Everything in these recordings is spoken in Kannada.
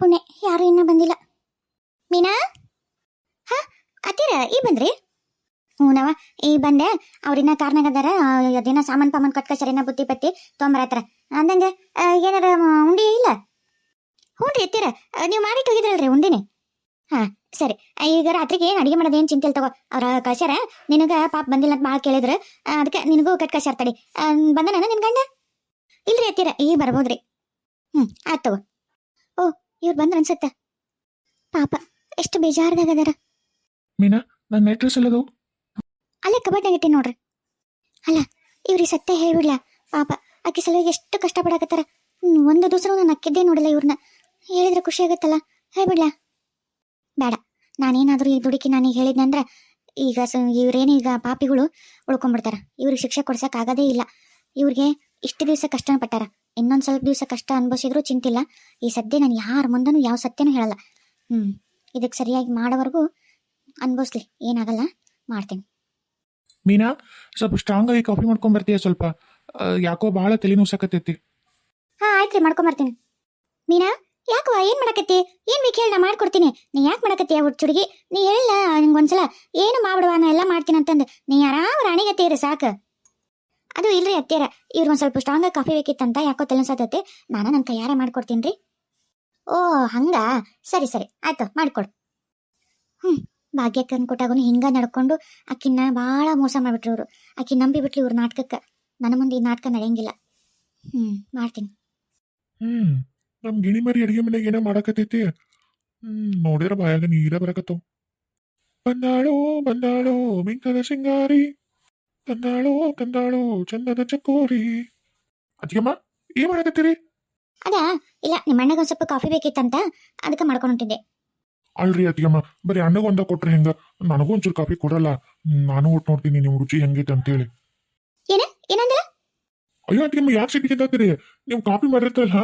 ಪುಣ್ಯ, ಯಾರು ಇನ್ನೂ ಬಂದಿಲ್ಲ. ಮೀನಾ? ಹಾ, ಅತ್ತೀರ, ಈ ಬಂದ್ರಿ? ಹ್ಞೂ ನವ, ಈ ಬಂದೆ ಅವ್ರಿನ್ನ ಕಾರ್ನಾಗ ಅದಾರ ಸಾಮಾನು ಸಾಮಾನ್ ಪಾಮಾನ್ ಕಟ್ಕಸರಿನ ಬುತ್ತಿ ಪತ್ತಿ ತೊಂಬರತ್ರ. ಅಂದಂಗೆ ಏನಾರ ಉಂಡಿ ಇಲ್ಲ? ಹ್ಞೂ ರೀ ಎತ್ತೀರ ನೀವು ಮಾಡಿಟ್ಟು ಹೋಗಿದ್ರಲ್ರಿ ಉಂಡಿನಿ. ಹಾ, ಸರಿ, ಈಗ ರಾತ್ರಿಗೆ ಏನು ಅಡಿಗೆ ಮಾಡೋದು ಏನು ಚಿಂತೆ ತಗೋ, ಅವ್ರ ಕಳ್ಸ್ಯಾರ? ನಿನಗೆ ಪಾಪ ಬಂದಿಲ್ಲ ಅಂತ ಭಾಳ ಕೇಳಿದ್ರು ಅದಕ್ಕೆ ನಿನಗೂ ಕಟ್ ಕಳ್ಸ್ಯಾರ ತಡಿ. ಬಂದನ ನಿನ್ ಗಂಡ? ಇಲ್ರಿ ಎತ್ತೀರ ಈಗ ಬರ್ಬೋದ್ರಿ. ಹ್ಞೂ ಆಯ್ತು ತಗೋ. ಇವ್ರು ಬಂದ್ರ ಅನ್ಸತ್ತ. ಪಾಪ ಎಷ್ಟು ಬೇಜಾರ್ದಾಗ ಅದಾರ ಮೀನಾ ನನ್ನ ನೆಟ್ರೆಸ್ ಎಲ್ಲದವು ಅಲ್ಲೇ ಕಬಡ್ನಾಗ ಇಟ್ಟಿ ನೋಡ್ರಿ. ಅಲ್ಲ ಇವ್ರಿಗೆ ಸತ್ಯ ಹೇಳ್ಬಿಡ್ಲ? ಪಾಪ ಆಕೆ ಸಲುವಾಗಿ ಎಷ್ಟು ಕಷ್ಟಪಡಕತ್ತಾರ. ಒಂದು ದಿವಸ ನಾನು ಅಕ್ಕಿದ್ದೇ ನೋಡಿಲ್ಲ ಇವ್ರನ್ನ ಹೇಳಿದ್ರೆ ಖುಷಿ ಆಗುತ್ತಲ್ಲ? ಹೇಳ್ಬಿಡ್ಲ? ಬೇಡ ನಾನೇನಾದ್ರೂ ಈ ದುಡುಕಿ ನಾನೀಗ ಹೇಳಿದ್ನಂದ್ರ ಈಗ ಸ ಇವ್ರೇನು ಈಗ ಪಾಪಿಗಳು ಉಳ್ಕೊಂಡ್ಬಿಡ್ತಾರ ಇವ್ರಿಗೆ ಶಿಕ್ಷೆ ಕೊಡ್ಸಕ್ ಆಗದೇ ಇಲ್ಲ. ಇವ್ರಿಗೆ ಇಷ್ಟು ದಿವಸ ಕಷ್ಟ ಪಟ್ಟಾರ. ಇನ್ನೊಂದ್ ಸ್ವಲ್ಪ ದಿವಸ ಕಷ್ಟ ಅನುಭವಿಸಿದ್ರು ಚಿಂತಿಲ್ಲ. ಈ ಸದ್ಯ ನಾನು ಯಾರ ಮುಂದನೂ ಯಾವ ಸತ್ಯನೂ ಹೇಳಲ್ಲ. ಹ್ಮ್ ಇದಕ್ಕೆ ಸರಿಯಾಗಿ ಮಾಡೋವರೆಗೂ ಅನುಭವಿಸ್ಲಿ ಏನಾಗಲ್ಲ. ಮಾಡ್ತೀನಿ. ಮೀನಾ ಸ್ವಲ್ಪ ಸ್ಟ್ರಾಂಗ್ ಆಗಿ ಕಾಫಿ ಮಾಡ್ಕೊಂಡ್ ಬರ್ತೀಯ ಸ್ವಲ್ಪ? ಆ, ಯಾಕೋ ಭಾಳ ತಲೆ ನೋಸಕತ್ತೈತಿ. ಹಾ ಆಯ್ತ್ರಿ ಮಾಡ್ಕೊಂಬರ್ತೀನಿ. ಮೀನಾ ಯಾಕೋ ಏನ್ ಮಾಡಕತ್ತಿ? ಏನ್ ಬೇಕು ಹೇಳಿ ನಾ ಮಾಡ್ಕೊಡ್ತೀನಿ. ನೀ ಯಾಕೆ ಮಾಡಕತ್ತಿ ಹುಟ್ಟು ಚುಡುಗಿ ನೀ ಹೇಳಿಲ್ಲ ನಿಂಗೆ ಒಂದ್ಸಲ ಏನು ಮಾಡ್ಬಿಡುವ ನಾ ಎಲ್ಲ ಮಾಡ್ತೀನಿ ಅಂತಂದು. ನೀ ಆರಾಮ ರಾಣಿಗತ್ತೀರಿ ಸಾಕು. ಅದು ಇಲ್ರಿ ಅತ್ತೀರ ಇವ್ರು ಒಂದ್ ಸ್ವಲ್ಪ ಸ್ಟ್ರಾಂಗ್ ಕಾಫಿ ಬೇಕಿತ್ತಂತ ಯಾಕೋ ತಲೆನ್ಸತೈತಿ ನಾನು ನನ್ನ ಕೈಯಾರೆ ಮಾಡ್ಕೊಡ್ತೀನಿ ರೀ. ಓ, ಹಂಗ? ಸರಿ ಸರಿ. ಆಯ್ತು, ಮಾಡ್ಕೊಡು. ಹ್ಮ್ ಭಾಗ್ಯಕ್ಕೆ ಕೊಟ್ಟಾಗೂ ಹಿಂಗ ನಡ್ಕೊಂಡು ಅಕ್ಕಿನ ಭಾಳ ಮೋಸ ಮಾಡ್ಬಿಟ್ರು ಇವರು. ಅಕ್ಕಿ ನಂಬಿಬಿಟ್ಲಿ ಇವ್ರ ನಾಟಕಕ್ಕೆ. ನನ್ನ ಮುಂದೆ ಈ ನಾಟಕ ನಡೆಯಂಗಿಲ್ಲ. ಹ್ಮ್, ಮಾಡ್ತೀನಿ. ಹ್ಮ್, ನಮ್ ಗಿಣಿ ಮರಿ ಅಡಿಗೆ ಮನೆಗೆ ಏನೋ ಮಾಡಕತ್ತೈತಿ. ಹ್ಮ್, ನೋಡಿದ್ರ ಬಾಯಾಗ ನೀರ ಬರಕತ್ತೋ ಬಂದಾಳೋ ಬಂದಾಳೋ, ಮಿಂಕದ ಸಿಂಗಾರಿ ತಂದಾಳೋ ಕಂದಾಳು ಚಂದದ ಚಕೋರಿ. ಅಜ್ಜಮ್ಮ ಏನ್ ಮಾಡಕತ್ತೀರಿ? ಅದ ಇಲ್ಲ ನಿಮ್ಮ ಅಣ್ಣಗೆ ಒಂದ್ ಸ್ವಲ್ಪ ಕಾಫಿ ಬೇಕಿತ್ತಂತ ಅದಕ್ಕೆ ಮಾಡ್ಕೊಂಡು ಹೊಂಟಿದ್ದೆ. ಅಲ್ರಿ ಅತ್ತಿಗೆಮ್ಮ ಬರೀ ಅಣ್ಣಗ ಒಂದ ಕೊಟ್ರೆ ಹೆಂಗ? ನನಗೂ ಒಂಚೂರು ಕಾಫಿ ಕೊಡಲ್ಲ. ನಾನು ಒಟ್ಟು ನೋಡ್ತೀನಿ ನಿಮ್ ರುಚಿ ಹೆಂಗೈತೆ ಅಂತೇಳಿ. ಏನ ಏನಂದಿಲ್ಲ? ಅಯ್ಯೋ ಅತ್ತಿಗೆಮ್ಮ ಯಾಕೆ ಸಿಟ್ಟಿಗಿದ್ದಾತೀರಿ ನೀವು ಕಾಫಿ ಮಾಡಿರ್ತಲ್ಲ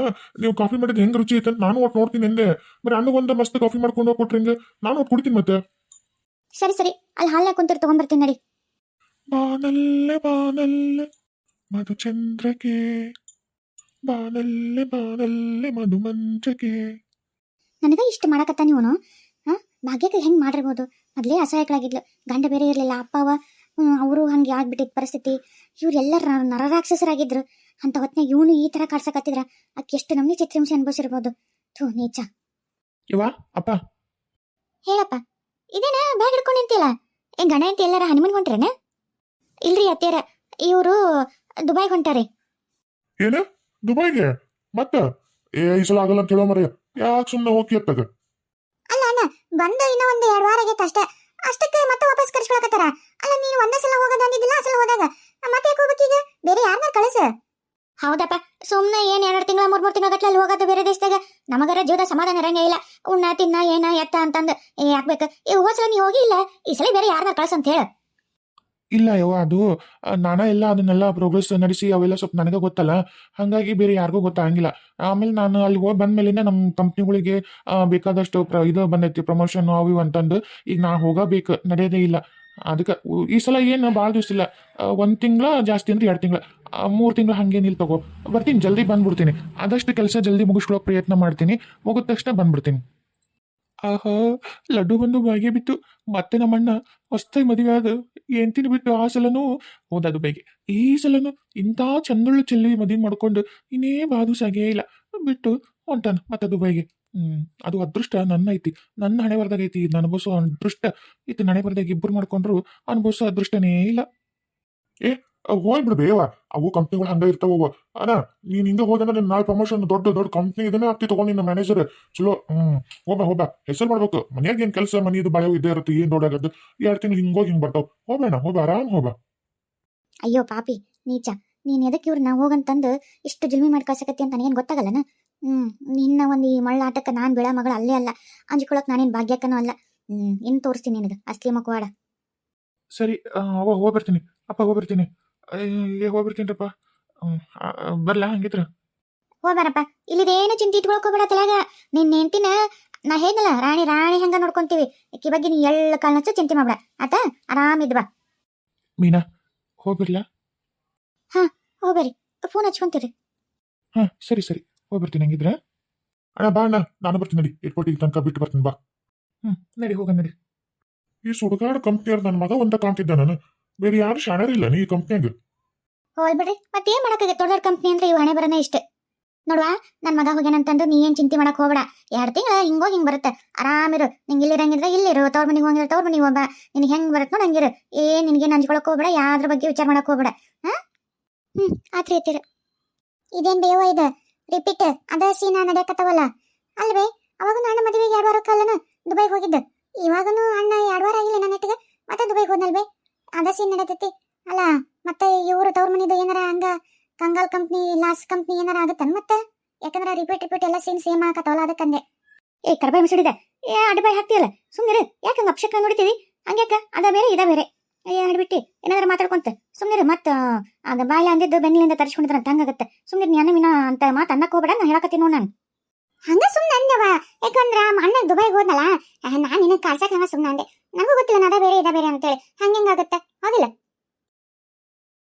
ನೀವು ಕಾಫಿ ಮಾಡಿದ್ರೆ ಹೆಂಗ್ ರುಚಿ ಐತೆ ನಾನು ಒಟ್ಟು ನೋಡ್ತೀನಿ ಎಂದೆ ಬರೀ ಅಣ್ಣಗೊಂದ ಮಸ್ತ್ ಕಾಫಿ ಮಾಡ್ಕೊಂಡು ಹೋಗಿ ಕೊಟ್ರೆ ಹೆಂಗ? ನಾನು ಒಟ್ಟು ಕುಡಿತೀನಿ ಮತ್ತೆ. ಸರಿ ಸರಿ ಅಲ್ಲಿ ಹಾಲು ಹಾಕೊಂತಾರೆ ತಗೊಂಡ್ಬರ್ತೀನಿ ನಡಿ. ಬಾನಲ್ಲೆ ಬಾನಲ್ಲೆ ಮಧುಚಂದ್ರಕೆ. ಬಾನಲ್ಲೆ ಬಾನಲ್ಲೆ ಮಧುಮಂಚಕ್ಕೆ ನನಗೆ ಇಷ್ಟು ಮಾಡಕತ್ತಾನ ಇವನು ಹಾ? ಭಾಗ್ಯಕ್ಕೆ ಹೆಂಗ್ ಮಾಡಿರ್ಬೋದು? ಮೊದ್ಲೇ ಅಸಹಾಯಕಳಾಗಿದ್ಲು. ಗಂಡ ಬೇರೆ ಇರಲಿಲ್ಲ ಅಪ್ಪ ಅವ ಅವರು ಹಂಗೆ ಆಗ್ಬಿಟ್ಟಿದ್ ಪರಿಸ್ಥಿತಿ. ಇವ್ರೆಲ್ಲ ನರರಾಕ್ಷಸರಾಗಿದ್ರು. ಅಂತ ಹೊತ್ನಾಗ ಇವನು ಈ ತರ ಕಾಡ್ಸಕತ್ತಿದ್ರ ಅಕ್ಕಿ ಎಷ್ಟು ನಮ್ಗೆ ಚಿತ್ರಹಿಂಸೆ ಅನ್ಭವಿಸಿರ್ಬೋದು. ಥೂ ನೀಚ. ಇವ ಅಪ್ಪ. ಹೇಳಪ್ಪ. ಇದೇನ ಬ್ಯಾಗ್ ಹಿಡ್ಕೊಂಡು ನಿಂತಿಲ್ಲ ಏ ಗಣ ಅಂತ ಎಲ್ಲಾರ ಹನಿಮನ್ ಹೊಂಟ್ರೇನ? ಇಲ್ರಿ ಅತ್ತೇರ ಇವರು ದುಬೈಗೆ ಹೊಂಟಾರಿ. ಏನು? ದುಬೈಗೆ? ಮತ್ತ? ಏ ಈ ಸಲ ಆಗಲ್ಲ ಅಂತ ಹೇಳೋ ಮರ ಯಾಕೆ ಸುಮ್ಮನೆ ಹೋಗಿ ಅತ್ತಗ ಅಲ್ಲ ಅಣ್ಣ ಬಂದು ಇನ್ನ ಒಂದು ಎರಡು ವಾರ ಆಗೈತೆ ಅಷ್ಟೇ. ಅಷ್ಟಕ್ಕೆ ಮತ್ತೆ ವಾಪಸ್ ಕರ್ಸ್ಕೊಳಕತ್ತಾರ? ಅಲ್ಲ ನೀನು ಒಂದೇ ಸಲ ಹೋಗೋದು ಅಂದಿದ್ದಿಲ್ಲ ಅಸಲ ಸಲ ಹೋದಾಗ? ಮತ್ತೆ ಯಾಕೆ ಹೋಗ್ಬೇಕೀಗ ಬೇರೆ ಯಾರನ್ನ ಕಳಿಸ? ಹೌದಪ್ಪ ಸುಮ್ಮನೆ ಏನ್ ಎರಡು ತಿಂಗಳ ಮೂರು ಮೂರು ತಿಂಗಳ ಅಲ್ಲಿ ಹೋಗೋದು ಬೇರೆ ದೇಶದಾಗ? ನಮಗರ ಜೀವದ ಸಮಾಧಾನ ಇರಂಗೇ ಇಲ್ಲ. ಉಣ್ಣ ತಿನ್ನ ಏನ ಎತ್ತ ಅಂತಂದು ಏ ಯಾಕ್ಬೇಕು ಈ ಹೋದ ಸಲ ನೀ ಹೋಗಿಲ್ಲ ಈ ಸಲ ಬೇರೆ ಯಾರನ್ನ ಕಳ್ಸ ಅಂತ ಹೇಳ. ಇಲ್ಲ ಯವ್ವ, ಅದು ನಾನ ಎಲ್ಲ ಅದನ್ನೆಲ್ಲ ಪ್ರೋಗ್ರೆಸ್ ನಡೆಸಿ ಅವೆಲ್ಲ ಸ್ವಲ್ಪ ನನಗೆ ಗೊತ್ತಲ್ಲ. ಹಾಗಾಗಿ ಬೇರೆ ಯಾರಿಗೂ ಗೊತ್ತಾಗಂಗಿಲ್ಲ. ಆಮೇಲೆ ನಾನು ಅಲ್ಲಿ ಹೋಗಿ ಬಂದ್ಮೇಲಿಂದ ನಮ್ಮ ಕಂಪ್ನಿಗಳಿಗೆ ಬೇಕಾದಷ್ಟು ಪ್ರ, ಇದು ಬಂದೈತಿ ಪ್ರಮೋಷನ್ ಅವು ಇವು ಅಂತಂದು ಈಗ ನಾ ಹೋಗಬೇಕು. ನಡೆಯೋದೇ ಇಲ್ಲ. ಅದಕ್ಕೆ ಈ ಸಲ ಏನು ಭಾಳ ದಿವಸ ಇಲ್ಲ. ಒಂದು ತಿಂಗಳ ಜಾಸ್ತಿ ಅಂದ್ರೆ ಎರಡು ತಿಂಗಳ. ಮೂರು ತಿಂಗಳು ಹಂಗೇನಿಲ್ಲ ತಗೋ. ಬರ್ತೀನಿ, ಜಲ್ದಿ ಬಂದ್ಬಿಡ್ತೀನಿ. ಆದಷ್ಟು ಕೆಲಸ ಜಲ್ದಿ ಮುಗಿಸ್ಕೊಳ್ಳೋಕೆ ಪ್ರಯತ್ನ ಮಾಡ್ತೀನಿ. ಮುಗಿದ ತಕ್ಷಣ ಬಂದ್ಬಿಡ್ತೀನಿ. ಆಹಾ, ಲಡ್ಡು ಬಂದು ಬಾಯಿಗೆ ಬಿತ್ತು. ಮತ್ತೆ ನಮ್ಮಣ್ಣ, ಹೊಸ್ತಾಗಿ ಮದುವೆ ಆದ ಎಂತಿನ ಬಿಟ್ಟು ಆ ಸಲನೂ? ಹೋದ ದುಬೈಗೆ ಈ ಸಲನು ಇಂಥ ಚಂದುಳ್ಳು ಚೆಲ್ಲಿ ಮದುವೆ ಮಾಡ್ಕೊಂಡು ಇನ್ನೇ ಬಾದು ಸಾಗೇ ಇಲ್ಲ. ಬಿಟ್ಟು ಹೊಂಟಾನ ಮತ್ತೆ ದುಬೈಗೆ ಹ್ಮ್, ಅದು ಅದೃಷ್ಟ ನನ್ನ ಐತಿ ನನ್ನ ಹಣೆ ಬರ್ದಾಗ ಐತಿ ಅನುಭವಿಸೋ ಅದೃಷ್ಟ ಇತ್ತು ಹಣೆ ಬರ್ದಾಗ ಇಬ್ಬರು ಮಾಡ್ಕೊಂಡ್ರು ಅನುಭವಿಸೋ ಅದೃಷ್ಟನೇ ಇಲ್ಲ. ಏ ಹೋಗ್ಬಿಡು ಬೇವ. ಅವು ಕಂಪ್ನಿಗಳು ಹಂಗ ಇರ್ತಾವ ಅಣ್ಣ ನೀನ್ ಹಿಂಗ ಹೋದಂದ್ರೆ ನಿನ್ ನಾಳೆ ಪ್ರಮೋಷನ್ ದೊಡ್ಡ ದೊಡ್ಡ ಕಂಪ್ನಿ ಇದನ್ನ ಆಗ್ತಿ ತಗೊಂಡು ನಿನ್ನ ಮ್ಯಾನೇಜರ್ ಚಲೋ ಹ್ಮ್. ಹೋಗ ಹೋಗ ಹೆಸರು ಮಾಡ್ಬೇಕು. ಮನ್ಯಾಗ ಏನ್ ಕೆಲಸ ಮನಿದು ಬಾಳೆ ಇದ್ದೇ ಇರುತ್ತೆ ಏನ್ ದೊಡ್ಡಾಗದ್ದು ಎರಡು ತಿಂಗಳು ಹಿಂಗೋಗಿ ಹಿಂಗ್ ಬರ್ತಾವ. ಹೋಗೋಣ ಹೋಗ ಆರಾಮ್ ಹೋಗ ಅಯ್ಯೋ ಪಾಪಿ ನೀಚ. ನೀನ್ ಎದಕ್ಕೆ ಇವ್ರನ್ನ ಹೋಗಂತಂದು ಇಷ್ಟು ಜುಲ್ಮಿ ಮಾಡಿ ಕಳ್ಸಕತ್ತಿ ಅಂತ ನನಗೇನು ಗೊತ್ತಾಗಲ್ಲನ? ಹ್ಮ್ ನಿನ್ನ ಒಂದು ಈ ಮಳ್ಳಾಟಕ್ಕೆ ನಾನು ಬೆಳ ಮಗಳು ಅಲ್ಲೇ ಅಲ್ಲ. ಅಂಜ್ಕೊಳಕ್ ನಾನೇನ್ ಭಾಗ್ಯಕ್ಕನೂ ಅಲ್ಲ. ಹ್ಮ್ ಇನ್ ತೋರಿಸ್ತೀನಿ ನಿನಗೆ. ಅಸ್ಲಿ ಮಕ್ಕವಾಡ ಸರಿ ಅವ ಹೋಗ್ಬರ್ತೀನಿ ಅಪ್ಪ ಹೋಗ್ಬರ್ತೀನಿ ಆ, ಆ, ಬರ್ಲಾ ಹಂಗಿದ್ರ? ಹೋಗ್ಬಾರಪ್ಪ ಇಲ್ಲಿದೇನು ಚಿಂತೆ ಇಟ್ಕೊಳ್ಕೋಬೇಡ ತಲೆಗ. ನಿನ್ನ ಹೆಂಡತಿನ ನಾ ಹೇಳಿದ್ನಲ್ಲ ರಾಣಿ ರಾಣಿ ಹೆಂಗ ನೋಡ್ಕೊಂತೀವಿ. ಈಕಿ ಬಗ್ಗೆ ನೀ ಎಳ್ಳ ಕಾಲ ಚಿಂತೆ ಮಾಡ್ಬೇಡ. ಆತ? ಆರಾಮ ಬಾ ಮೀನಾ ಹೋಗ್ಬಿರ್ಲಾ ಹೋಗ್ಬರಿ ಫೋನ್ ಹಚ್ಕೊಂತೀರಿ ಹಾ ಸರಿ ಸರಿ. ಹೋಗ್ಬಿಡ್ತೀನಿ ಹಂಗಿದ್ರ. ಅಣ್ಣ ಬಾ ಅಣ್ಣ. ನಾನು ಬರ್ತೀನಿ ನಡಿ. ಏರ್ಪೋರ್ಟಿಗೆ ತನಕ ಬಿಟ್ಟು ಬರ್ತೀನಿ ಬಾ. ಹ್ಮ್ ನಡಿ ಹೋಗ ನಡಿ. ಈ ಸುಡುಗಾಡು ಕಂಪ್ನಿಯವ್ರು ನನ್ನ ಮಗ ಒಂದ ಕಾಣ್ತಿದ್ದ ನಾನು. ಬೇರೆ ಯಾರು ಶಾಣರಿಲ್ಲ ನೀ ಈ ಕಂಪ್ನಿಯಾಗ ಹೋಲ್ ಬಿಡ್ರಿ ಮತ್ತೆ ಏನ್ ದೊಡ್ಡ ದೊಡ್ಡ ಕಂಪ್ನಿ ಅಂದ್ರೆ ಇವು ಹಣೆ ಬರನ ಇಷ್ಟೇ. ನೋಡುವ, ನನ್ ಮಗ ಹೋಗ್ಯಾನಂತಂದು ನೀ ಏನ್ ಚಿಂತೆ ಮಾಡಕ್ ಹೋಗ್ಬೇಡ. ಎರಡ್ ತಿಂಗಳ ಹಿಂಗೋ ಹಿಂಗ್ ಬರುತ್ತೆ. ಆರಾಮಿರು ನಿಂಗೆ ಇಲ್ಲಿರಂಗಿದ್ರೆ ಇಲ್ಲಿರು ತವ್ರ ಮನಿಗೆ ಹೋಗಿದ್ರೆ ತವ್ರ ಮನಿಗೆ ಹೋಗ ನಿನ್ ಹೆಂಗ್ ಬರುತ್ತೆ ನೋಡಿ ಹಂಗಿರು. ಏನ್ ನಿನಗೆ ನಂಚ್ಕೊಳಕ್ ಹೋಗ್ಬೇಡ, ಯಾವ್ದ್ರ ಬಗ್ಗೆ ವಿಚಾರ ಮಾಡಕ್ ಹೋಗ್ಬೇಡ. ಹಾ? ಹ್ಮ್, ಆತ್ರಿ ಇದೇನ್ ಬೇವ ಇದು? ರಿಪೀಟ್ ಅದ ಸೀನಾ ನಡೆಯಕತ್ತವಲ್ಲ? ಅಲ್ವೇ ಅವಾಗ ಅಣ್ಣ ಮದುವೆಗೆ ಎರಡು ವಾರ ಕಾಲನ ದುಬೈಗೆ ಹೋಗಿದ್ದ. ಇವಾಗನು ಅಣ್ಣ ಎರಡು ವಾರ ಆಗಿಲ್ಲ ನನ್ನ ಮತ್ತೆ ದುಬೈಗೆ ಹೋದ್ನಲ್ವೇ? ಅದ ಸೀನ್ ನಡತೈತಿ. ಅಲ್ಲ, ಮತ್ತೆ ಇವರು ತವ್ರ ಮನಿದು ಏನಾರ ಹಂಗ ಕಂಗಾಲ್ ಕಂಪ್ನಿ ಲಾಸ್ ಕಂಪ್ನಿ ಏನಾರ ಆಗತ್ತನ್ ಮತ್ತೆ? ಯಾಕಂದ್ರೆ ರಿಪೀಟ್ ರಿಪೀಟ್ ಎಲ್ಲ ಸೀನ್ ಸೇಮ್ ಆಗತ್ತವಲ್ಲ ಅದಕ್ಕಂದೆ. ಏ, ಕರ್ಬಾಯಿ ಮಿಸಿಡಿದೆ ಏ ಅಡಿಬಾಯಿ ಹಾಕ್ತಿಯಲ್ಲ? ಸುಮ್ಮನೆ ಯಾಕೆ ಹಂಗ ಅಪ್ಶಕ ನೋಡ್ತೀವಿ ಹಂಗ್ಯಾಕ ಅದ ಬೇರೆ, ಇದ ಬೇರೆ. ಏ ಅಡ್ಬಿಟ್ಟಿ ಏನಾದ್ರ ಮಾತಾಡ್ಕೊಂತ. ಸುಮ್ಮನೆ ಮತ್ತ ಅದ ಬಾಯಿಲ ಅಂದಿದ್ದು ಬೆನ್ನಿಲಿಂದ ತರಿಸ್ಕೊಂಡಿದ್ರ ಅಂತ ಹಂಗಾಗತ್ತೆ ಸುಮ್ಮನೆ ನಾನು ವಿನ ಅಂತ ಮಾತು ಅನ್ನಕ್ಕೆ ಹೋಗ್ಬೇಡ, ನಾನು ಹೇಳಕತ್ತೀನಿ ನಾನು. ಹಂಗ ಸುಮ್ಮನೆ ಅಂದವ ಯಾಕಂದ್ರ ಅಣ್ಣ ದುಬೈಗೆ ಹೋದ್ನಲ್ಲ? ನಾನು ನಿನಗೆ ಕಾಡ್ಸಕ್ ಹಂಗ ಸುಮ್ಮನೆ ಅಂದೆ. ನನಗೂ ಗೊತ್ತಿಲ್ಲ ನದ ಬೇರೆ ಇದ ಬೇರೆ ಅಂತೇಳಿ. ಹಂಗೆ ಆಗುತ್ತೆ ಹೌದಿಲ್ಲ